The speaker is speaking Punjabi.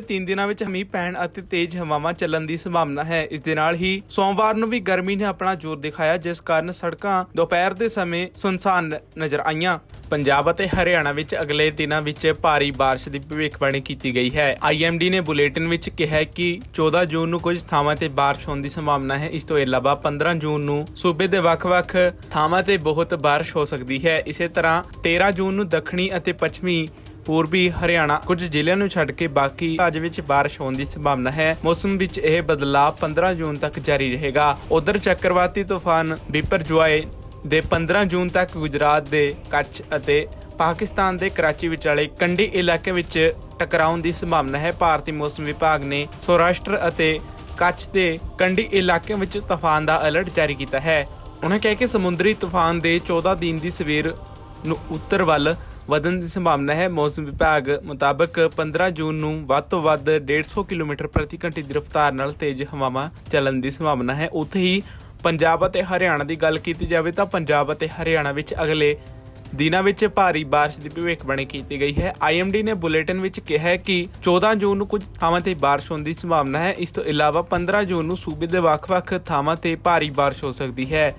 ਤਿੰਨ ਦਿਨਾਂ ਵਿੱਚ ਮੀਂਹ ਪੈਣ ਅਤੇ ਤੇਜ਼ ਹਵਾਵਾਂ ਚੱਲਣ ਦੀ ਸੰਭਾਵਨਾ ਹੈ। ਇਸ ਦੇ ਨਾਲ ਹੀ ਸੋਮਵਾਰ ਨੂੰ ਵੀ ਗਰਮੀ ਨੇ ਆਪਣਾ ਜ਼ੋਰ ਦਿਖਾਇਆ, ਜਿਸ ਕਾਰਨ ਸੜਕਾਂ ਦੁਪਹਿਰ ਦੇ ਸਮੇਂ ਸੁਨਸਾਨ ਨਜ਼ਰ ਆਈਆਂ। ਪੰਜਾਬ ਅਤੇ ਹਰਿਆਣਾ ਵਿੱਚ ਅਗਲੇ ਦਿਨਾਂ ਵਿੱਚ ਭਾਰੀ ਬਾਰਿਸ਼ ਦੀ ਭਵਿੱਖਬਾਣੀ ਕੀਤੀ ਗਈ ਹੈ। ਆਈਐਮਡੀ ਨੇ ਬੁਲੇਟਿਨ ਵਿੱਚ ਕਿਹਾ ਕਿ 14 ਜੂਨ ਨੂੰ ਕੁਝ ਥਾਵਾਂ ਤੇ ਬਾਰਿਸ਼ ਹੋਣ ਦੀ ਸੰਭਾਵਨਾ ਹੈ। ਇਸ ਤੋਂ ਇਲਾਵਾ 15 ਜੂਨ ਨੂੰ ਸੂਬੇ ਦੇ ਵੱਖ-ਵੱਖ ਥਾਵਾਂ ਤੇ ਬਹੁਤ ਬਾਰਿਸ਼ ਹੋ ਸਕਦੀ ਹੈ। ਇਸੇ ਤਰ੍ਹਾਂ 13 ਜੂਨ ਨੂੰ ਦੱਖਣੀ ਅਤੇ ਪੱਛਮੀ ਪੂਰਬੀ ਹਰਿਆਣਾ ਕੁਝ ਜ਼ਿਲ੍ਹਿਆਂ ਨੂੰ ਛੱਡ ਕੇ ਬਾਕੀ ਰਾਜ ਵਿੱਚ ਬਾਰਿਸ਼ ਹੋਣ ਦੀ ਸੰਭਾਵਨਾ ਹੈ। ਮੌਸਮ ਵਿੱਚ ਇਹ ਬਦਲਾਅ 15 ਜੂਨ ਤੱਕ ਜਾਰੀ ਰਹੇਗਾ। ਉਧਰ ਚੱਕਰਵਾਤੀ ਤੂਫਾਨ ਬਿਪਰਜੋਏ ਦੇ 15 ਜੂਨ ਤੱਕ ਗੁਜਰਾਤ ਦੇ ਕੱਛ ਅਤੇ ਪਾਕਿਸਤਾਨ ਦੇ ਕਰਾਚੀ ਵਿਚਾਲੇ ਕੰਢੀ ਇਲਾਕੇ ਵਿੱਚ ਟਕਰਾਉਣ ਦੀ ਸੰਭਾਵਨਾ ਹੈ। ਭਾਰਤੀ ਮੌਸਮ ਵਿਭਾਗ ਨੇ ਸੌਰਾਸ਼ਟਰ ਅਤੇ ਕੱਛ ਦੇ ਕੰਢੀ ਇਲਾਕਿਆਂ ਵਿੱਚ ਤੂਫਾਨ ਦਾ ਅਲਰਟ ਜਾਰੀ ਕੀਤਾ ਹੈ। ਉਹਨਾਂ ਕਿਹਾ ਕਿ ਸਮੁੰਦਰੀ ਤੂਫਾਨ ਦੇ 14 ਦਿਨ ਦੀ ਸਵੇਰ ਨੂੰ ਉੱਤਰ ਵੱਲ ਵਧਣ ਦੀ ਸੰਭਾਵਨਾ ਹੈ। ਮੌਸਮ ਵਿਭਾਗ ਮੁਤਾਬਕ 15 ਜੂਨ ਨੂੰ ਵੱਧ ਤੋਂ ਵੱਧ 150 ਕਿਲੋਮੀਟਰ ਪ੍ਰਤੀ ਘੰਟੇ ਦੀ ਰਫ਼ਤਾਰ ਨਾਲ ਤੇਜ਼ ਹਵਾਵਾਂ ਚੱਲਣ ਦੀ ਸੰਭਾਵਨਾ ਹੈ। ਉੱਥੇ ਹੀ ਪੰਜਾਬ ਅਤੇ ਹਰਿਆਣਾ ਦੀ ਗੱਲ ਕੀਤੀ ਜਾਵੇ ਤਾਂ ਪੰਜਾਬ ਅਤੇ ਹਰਿਆਣਾ ਵਿੱਚ ਅਗਲੇ ਦਿਨਾਂ ਵਿੱਚ ਭਾਰੀ ਬਾਰਿਸ਼ ਦੀ ਭਵਿੱਖਬਾਣੀ ਕੀਤੀ ਗਈ ਹੈ। ਆਈਐਮਡੀ ਨੇ ਬੁਲੇਟਿਨ ਵਿੱਚ ਕਿਹਾ ਹੈ ਕਿ 14 ਜੂਨ ਨੂੰ ਕੁਝ ਥਾਵਾਂ ਤੇ ਬਾਰਿਸ਼ ਹੋਣ ਦੀ ਸੰਭਾਵਨਾ ਹੈ। ਇਸ ਤੋਂ ਇਲਾਵਾ 15 ਜੂਨ ਨੂੰ ਸੂਬੇ ਦੇ ਵੱਖ-ਵੱਖ ਥਾਵਾਂ ਤੇ ਭਾਰੀ ਬਾਰਿਸ਼ ਹੋ ਸਕਦੀ ਹੈ।